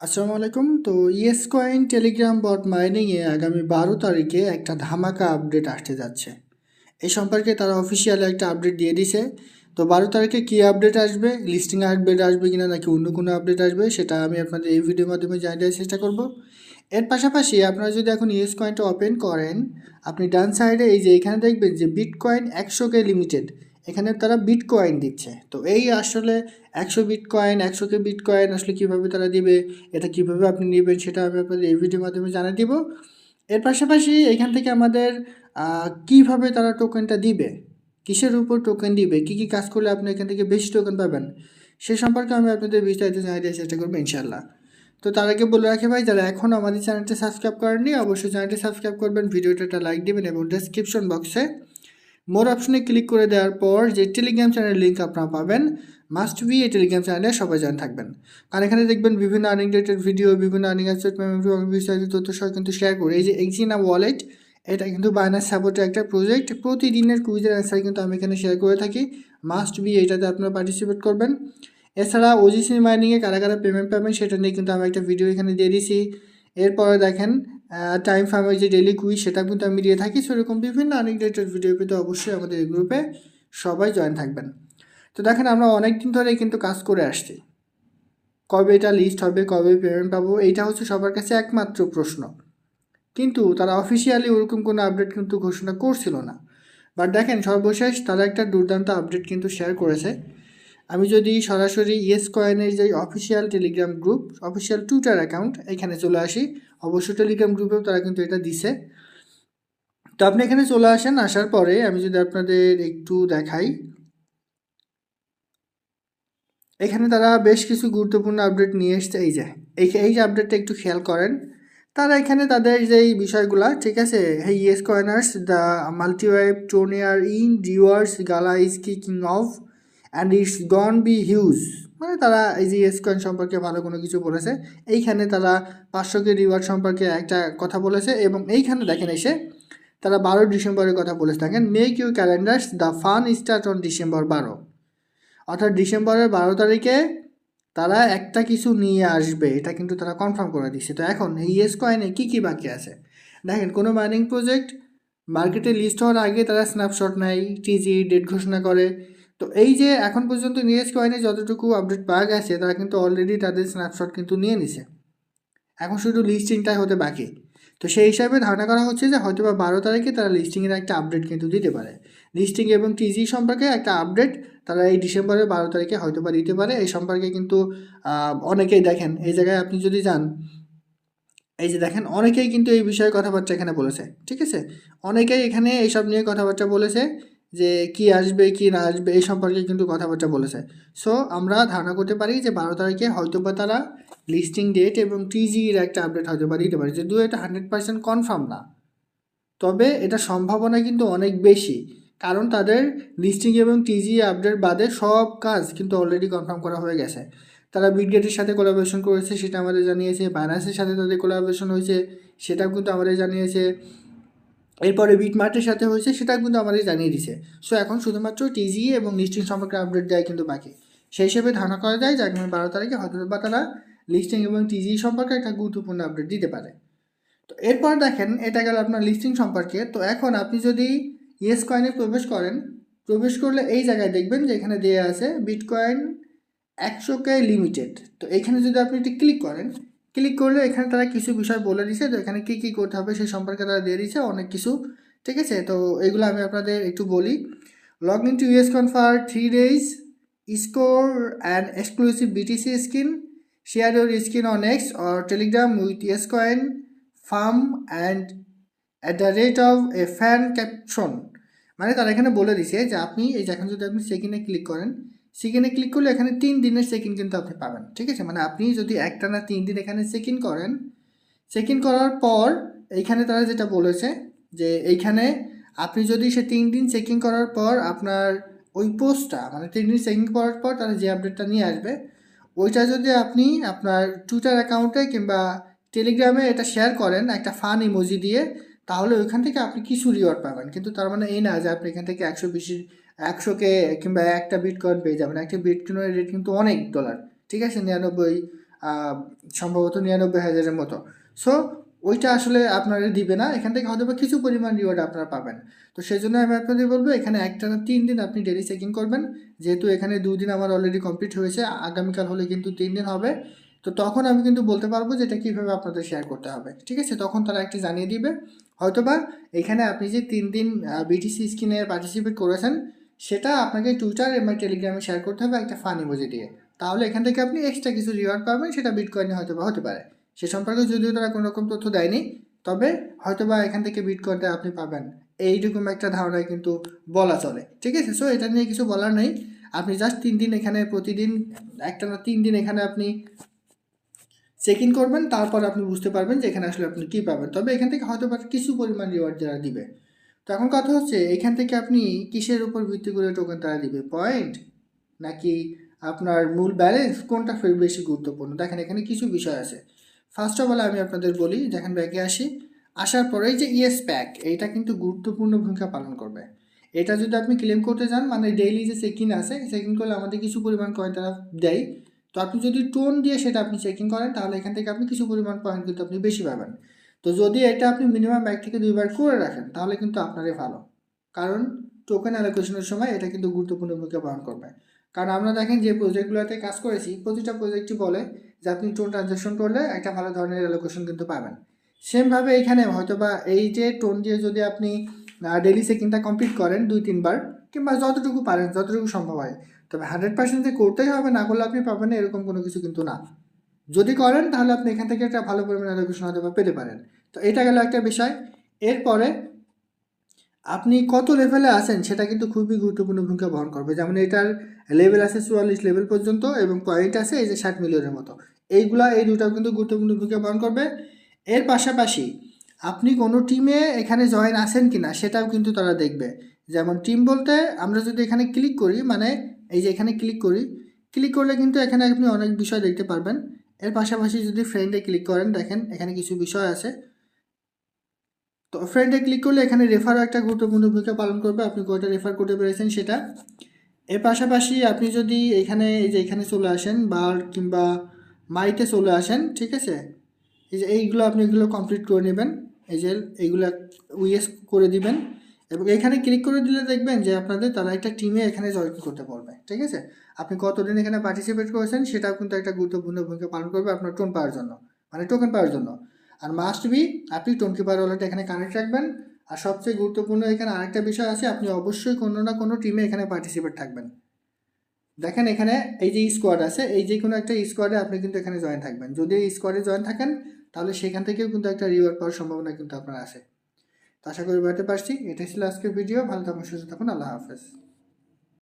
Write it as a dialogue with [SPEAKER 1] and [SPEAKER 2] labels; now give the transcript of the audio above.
[SPEAKER 1] আসসালামু আলাইকুম। তো ইয়েস কয়েন টেলিগ্রাম বট মাইনিংয়ে আগামী বারো তারিখে একটা ধামাকা আপডেট আসতে যাচ্ছে। এই সম্পর্কে তারা অফিসিয়ালি একটা আপডেট দিয়ে দিছে। তো বারো তারিখে কী আপডেট আসবে? লিস্টিং আপডেট আসবে কিনা নাকি অন্য কোনো আপডেট আসবে সেটা আমি আপনাদের এই ভিডিওর মাধ্যমে জানিয়ে দেওয়ার চেষ্টা করব। এর পাশাপাশি আপনারা যদি এখন ইয়েস কয়েনটা ওপেন করেন, আপনি ডান সাইডে এই যে এখানে দেখবেন যে বিট কয়েন একশো কে লিমিটেড এখানে তারা বিট কয়েন দিচ্ছে। তো এই আসলে একশো বিট কয়েন একশো কে বিট কয়েন আসলে কীভাবে তারা দিবে, এটা কীভাবে আপনি নেবেন সেটা আমি আপনাদের এই ভিডিওর মাধ্যমে জানিয়ে দিব। এর পাশাপাশি এখান থেকে আমাদের কীভাবে তারা টোকেনটা দিবে, কিসের উপর টোকেন দিবে, কী কী কাজ করলে আপনি এখান থেকে বেশি টোকেন পাবেন, সে সম্পর্কে আমি আপনাদের বিস্তারিত জানিয়ে দেওয়ার চেষ্টা করব ইনশাল্লাহ তো তার আগে বলে রাখি ভাই, যারা এখন আমাদের চ্যানেলটি সাবস্ক্রাইব করেননি, অবশ্যই চ্যানেলটি সাবস্ক্রাইব করবেন ভিডিওটা লাইক দেবেন এবং ডেসক্রিপশন বক্সে মোর অপশনে ক্লিক করে দেওয়ার পর যে টেলিগ্রাম চ্যানেলের লিঙ্ক আপনারা পাবেন মাস্ট বি এই টেলিগ্রাম চ্যানেলে সবাই জয়েন থাকবেন। কারণ এখানে দেখবেন বিভিন্ন আর্নিং রিলেটেড ভিডিও বিভিন্ন আর্নিং বিস্তারিত তথ্য সহ কিন্তু শেয়ার করি। এই যে এক্সিনা ওয়ালেট এটা কিন্তু বাইনাস সাপোর্টের একটা প্রজেক্ট প্রতিদিনের কুইজের অ্যান্সার কিন্তু আমি এখানে শেয়ার করে থাকি। মাস্ট বি এটাতে আপনারা পার্টিসিপেট করবেন। এছাড়া ওজিসি মাইনিংয়ে কারা কারা পেমেন্ট পাবেন সেটা নিয়ে কিন্তু আমি একটা ভিডিও এখানে দিয়ে দিয়েছি এরপরে দেখেন টাইম ফার্মের যে ডেলি কুইজ সেটা কিন্তু আমি দিয়ে থাকি সেরকম বিভিন্ন রিলেটেড ভিডিও পেতে অবশ্যই আমাদের এই গ্রুপে সবাই জয়েন থাকবেন। তো দেখেন, আমরা অনেক দিন ধরে কিন্তু কাজ করে আসছি। কবে এটা লিস্ট হবে, কবে পেমেন্ট পাবো, এইটা হচ্ছে সবার কাছে একমাত্র প্রশ্ন। কিন্তু তারা অফিসিয়ালি ওরকম কোনো আপডেট কিন্তু ঘোষণা করছিল না। বাট দেখেন, সর্বশেষ তারা একটা দুর্দান্ত আপডেট কিন্তু শেয়ার করেছে। আমি যদি সরাসরি ইয়েস কয়েনের যে official Telegram group official Twitter account এখানে চলে আসি, অবশ্য টেলিগ্রাম গ্রুপেও তারা কিন্তু এটা দিছে। তো আপনি এখানে চলে আসেন, আসার পরে আমি যদি আপনাদের একটু দেখাই। এখানে তারা বেশ কিছু গুরুত্বপূর্ণ আপডেট নিয়ে এসছে, এই যে এই যে আপডেটটা একটু খেয়াল করেন। তারা এখানে তাদের যেই বিষয়গুলা, ঠিক আছে yes coiners the multiwave tonier in dewars gala is kicking off and it's gonna be huge মানে তারা এই যে ইয়েস কয়েন সম্পর্কে ভালো কোনো কিছু বলেছে, এইখানে তারা পাঁচশোকে রিওয়ার্ড সম্পর্কে একটা কথা বলেছে এবং এইখানে দেখেন এসে তারা বারো ডিসেম্বরের কথা বলেছে। থাকেন make you calendars the fun start on December বারো। অর্থাৎ ডিসেম্বরের বারো তারিখে তারা একটা কিছু নিয়ে আসবে, এটা কিন্তু তারা কনফার্ম করে দিচ্ছে তো এখন এই ইয়েস কয়েনে কী কী বাকি আছে? দেখেন, কোনো মাইনিং প্রজেক্ট মার্কেটে লিস্ট হওয়ার আগে তারা স্ন্যাপশট নেয় টিজি ডেট ঘোষণা করে। তো এই যে এখন পর্যন্ত ইয়েস কয়েনে যতটুকু আপডেট পাওয়া গেছে, তারা কিন্তু অলরেডি তাদের স্ন্যাপশট কিন্তু নিয়ে নিছে। এখন শুধু লিস্টিংটাই হতে বাকি। তো সেই হিসাবে ধারণা করা হচ্ছে যে হয়তো বা বারো তারিখে তারা লিস্টিংয়ের একটা আপডেট কিন্তু দিতে পারে। লিস্টিং এবং টিজি সম্পর্কে একটা আপডেট তারা এই ডিসেম্বরের বারো তারিখে হয়তো বা দিতে পারে। এই সম্পর্কে কিন্তু অনেকেই দেখেন, এই জায়গায় আপনি যদি যান, এই যে দেখেন, অনেকেই কিন্তু এই বিষয়ে কথাবার্তা এখানে বলেছে, ঠিক আছে? অনেকেই এখানে এইসব নিয়ে কথাবার্তা বলেছে। যে কি আসবে, কি না আসবে, এই সম্পর্কে কিন্তু কথাবার্তা বলেছে। সো আমরা ধারণা করতে পারি যে বারো তারিখে হয়তো বা তারা লিস্টিং ডেট এবং টিজির একটা আপডেট হয়তো বা দিতে পারে। যদিও এটা হান্ড্রেড পার্সেন্ট কনফার্ম না। তবে এটা সম্ভাবনা কিন্তু অনেক বেশি। কারণ তাদের লিস্টিং এবং টিজি আপডেট বাদে সব কাজ কিন্তু অলরেডি কনফার্ম করা হয়ে গেছে। তারা বিটগেটের সাথে কোলাবোরেশন করেছে, সেটা আমাদের জানিয়েছে। বাইনান্সের সাথে তাদের কোলাবোরেশন হয়েছে, সেটাও কিন্তু আমাদের জানিয়েছে। এরপরে বিটমার্টের সাথে হয়েছে, সেটা কিন্তু আমাদের জানিয়ে দিছে। সো এখন শুধুমাত্র টিজি এবং লিস্টিং সম্পর্কে আপডেট দেয় কিন্তু বাকি। সেই হিসেবে ধারণা করা যায় যে আগামী বারো তারিখে হয়তো বা তারা লিস্টিং এবং টিজি সম্পর্কে একটা গুরুত্বপূর্ণ আপডেট দিতে পারে। তো এরপর দেখেন, এটা গেল আপনার লিস্টিং সম্পর্কে। তো এখন আপনি যদি ইয়েস কয়েনে প্রবেশ করেন, প্রবেশ করলে এই জায়গায় দেখবেন যে এখানে দেওয়া আছে বিটকয়েন একশো কে লিমিটেড তো এখানে যদি আপনি এটি ক্লিক করেন ক্লিক করলে এখানে তারা কিছু বিষয় বলে দিছে তো এখানে কী কী করতে হবে সেই সম্পর্কে তারা দিয়ে দিচ্ছে অনেক কিছু, ঠিক আছে? তো এগুলো আমি আপনাদের একটু বলি। Log in to us confer three days score and exclusive BTC skin share your skin on X or Telegram with yes coin farm and at the rate of a fan caption মানে তারা এখানে বলে দিছে যে আপনি এই যে এখন যদি আপনি সেকেন্ডে ক্লিক করেন সেকেন্ডে ক্লিক করলে এখানে তিন দিনের সেকেন্ড কিন্তু আপনি পাবেন, ঠিক আছে? মানে আপনি যদি একটা না তিন দিন এখানে সেকেন্ড করেন সেকেন্ড করার পর এইখানে তারা যেটা বলেছে যে এইখানে আপনি যদি সে তিন দিন চেকিং করার পর আপনার ওই পোস্টটা মানে তিন দিন চেকিং করার পর তারা যে আপডেটটা নিয়ে আসবে, ওইটা যদি আপনি আপনার টুইটার অ্যাকাউন্টে কিংবা টেলিগ্রামে এটা শেয়ার করেন, একটা ফান ইমোজি দিয়ে তাহলে ওইখান থেকে আপনি কিছু রিওয়ার্ড পাবেন। কিন্তু তার মানে এই না যে আপনি এখান থেকে একশো বেশি একশোকে কিংবা একটা বিট কয়েন পেয়ে যাবেন। একটা বিট কয়েনের রেট কিন্তু অনেক ডলার ঠিক আছে? নিরানব্বই সম্ভবত নিরানব্বই হাজারের মতো। সো ওইটা আসলে আপনারা দিবে না। এখান থেকে হয়তো বা কিছু পরিমাণ রিওয়ার্ড আপনারা পাবেন। তো সেই জন্য আমি আপনাদের বলব, এখানে একটা না তিন দিন আপনি ডেলি চেকিং করবেন। যেহেতু এখানে দিন আমার অলরেডি কমপ্লিট হয়েছে, আগামীকাল হলে কিন্তু তিন দিন হবে। তো তখন আমি কিন্তু বলতে পারব যে এটা কীভাবে আপনাদের শেয়ার করতে হবে। ঠিক আছে? তখন তারা একটি জানিয়ে দিবে। হয়তোবা এখানে আপনি যে তিন দিন বিটিসি স্কিনে পার্টিসিপেট করেছেন, সেটা আপনাকে টুইটার এবং টেলিগ্রামে শেয়ার করতে হবে একটা ফানি বুঝে দিয়ে। তাহলে এখান থেকে আপনি এক্সট্রা কিছু রিওয়ার্ড পাবেন, সেটা বিটকয়েনে হয়তো বা হতে পারে। সে সম্পর্কে যদিও তারা কোনো রকম তথ্য দেয়নি, তবে হয়তোবা এখান থেকে বিটকয়েনটা আপনি পাবেন। এইরকম একটা ধারণায় কিন্তু বলা চলে। ঠিক আছে? সো এটা নিয়ে কিছু বলার নেই। আপনি জাস্ট তিন দিন এখানে, প্রতিদিন, একটা না তিন দিন এখানে আপনি চেক ইন করবেন, তারপর আপনি বুঝতে পারবেন যে এখানে আসলে আপনি কী পাবেন। তবে এখান থেকে হয়তো বা কিছু পরিমাণ রিওয়ার্ড যারা দিবে। তো এখন কথা হচ্ছে, এখান থেকে আপনি কিসের উপর ভিত্তি করে টোকেন তারা দিবে? পয়েন্ট নাকি আপনার মূল ব্যালেন্স কোনটা ফের বেশি গুরুত্বপূর্ণ? দেখেন, এখানে কিছু বিষয় আছে। ফার্স্ট অফ অল আমি আপনাদের বলি, দেখেন ব্যাগে আসি। আসার পরেই যে ইয়েস প্যাক এইটা কিন্তু গুরুত্বপূর্ণ ভূমিকা পালন করবে। এটা যদি আপনি ক্লেম করতে চান মানে ডেইলি যে চেক ইন আছে চেক ইন করলে আমাদের কিছু পরিমাণ কয়েন তারা দেয়। তো আপনি যদি টোন দিয়ে সেটা আপনি চেকিং করেন, তাহলে এখান থেকে আপনি কিছু পরিমাণ পয়েন্ট কিন্তু আপনি বেশি পাবেন। তো যদি এটা আপনি মিনিমাম এক থেকে দুইবার করে রাখেন, তাহলে কিন্তু আপনারই ভালো। কারণ টোকেন অ্যালোকেশনের সময় এটা কিন্তু গুরুত্বপূর্ণ ভূমিকা পালন করবে। কারণ আমরা দেখেন যে প্রজেক্টগুলোতে কাজ করেছি, প্রতিটা প্রজেক্টই বলে যে আপনি টোন ট্রানজ্যাকশন করলে একটা ভালো ধরনের অ্যালোকেশন কিন্তু পাবেন। সেমভাবে এখানে হয়তো বা এই যে টোন দিয়ে যদি আপনি ডেলি চেকিংটা কমপ্লিট করেন দুই, তিনবার, কিংবা যতটুকু পারেন, যতটুকু সম্ভব হয়। তবে হান্ড্রেড পার্সেন্ট যে করতেই হবে, না করলে আপনি পাবেন না, এরকম কোনো কিছু কিন্তু না। যদি করেন, তাহলে আপনি এখান থেকে একটা ভালো পরিমাণে অ্যালোকেশন হয়তো বা পেতে পারেন। তো এটা গেল একটা বিষয়। এরপরে আপনি কত লেভেলে আছেন, সেটা কিন্তু খুবই গুরুত্বপূর্ণ ভূমিকা বহন করবে। যেমন এটার লেভেল আছে চুয়াল্লিশ লেভেল পর্যন্ত এবং পয়েন্ট আছে এই যে ষাট মিলিয়নের মতো। এইগুলা, এই দুটাও কিন্তু গুরুত্বপূর্ণ ভূমিকা বহন করবে। এর পাশাপাশি আপনি কোনো টিমে এখানে জয়েন আছেন কি না সেটাও কিন্তু তারা দেখবে। যেমন টিম বলতে আমরা যদি এখানে ক্লিক করি মানে এই যে এখানে ক্লিক করি ক্লিক করলে কিন্তু এখানে আপনি অনেক বিষয় দেখতে পারবেন। এর পাশাপাশি যদি ফ্রেন্ডে ক্লিক করেন, দেখেন এখানে কিছু বিষয় আছে। তো ফ্রেন্ডে ক্লিক করলে এখানে রেফারও একটা গুরুত্বপূর্ণ ভূমিকা পালন করবে। আপনি কয়টা রেফার করতে পেরেছেন সেটা। এর পাশাপাশি আপনি যদি এখানে, এই যে এখানে চলে আসেন, বার কিংবা মাইতে চলে আসেন, ঠিক আছে? এই যে এইগুলো আপনি এগুলো কমপ্লিট করে নেবেন। এই যে এইগুলো উইএস করে দিবেন। এবং এখানে ক্লিক করে দিলে দেখবেন যে আপনাদের তারা একটা টিমে এখানে জয়েন করতে পারবে, ঠিক আছে? আপনি কতদিন এখানে পার্টিসিপেট করেছেন সেটাও কিন্তু একটা গুরুত্বপূর্ণ ভূমিকা পালন করবে আপনার টোন পাওয়ার জন্য মানে টোকেন পাওয়ার জন্য। আর মাস্ট বি আপনি টোন কিপার ওয়ালেট এখানে কানেক্ট রাখবেন। আর সবচেয়ে গুরুত্বপূর্ণ এখানে আরেকটা বিষয় আছে, আপনি অবশ্যই কোনো না কোনো টিমে এখানে পার্টিসিপেট থাকবেন। দেখেন এখানে এই যে স্কোয়াড আছে, এই যে কোনো একটা স্কোয়াডে আপনি কিন্তু এখানে জয়েন থাকবেন। যদি এই স্কোয়াডে জয়েন থাকেন, তাহলে সেখান থেকেও কিন্তু একটা রিওয়ার্ড পাওয়ার সম্ভাবনা কিন্তু আপনার আছে। আশা করি বাড়াতে পারছি। এটাই ছিল আজকের ভিডিও ভালো থাকুন সুস্থ থাকুন। আল্লাহ হাফেজ।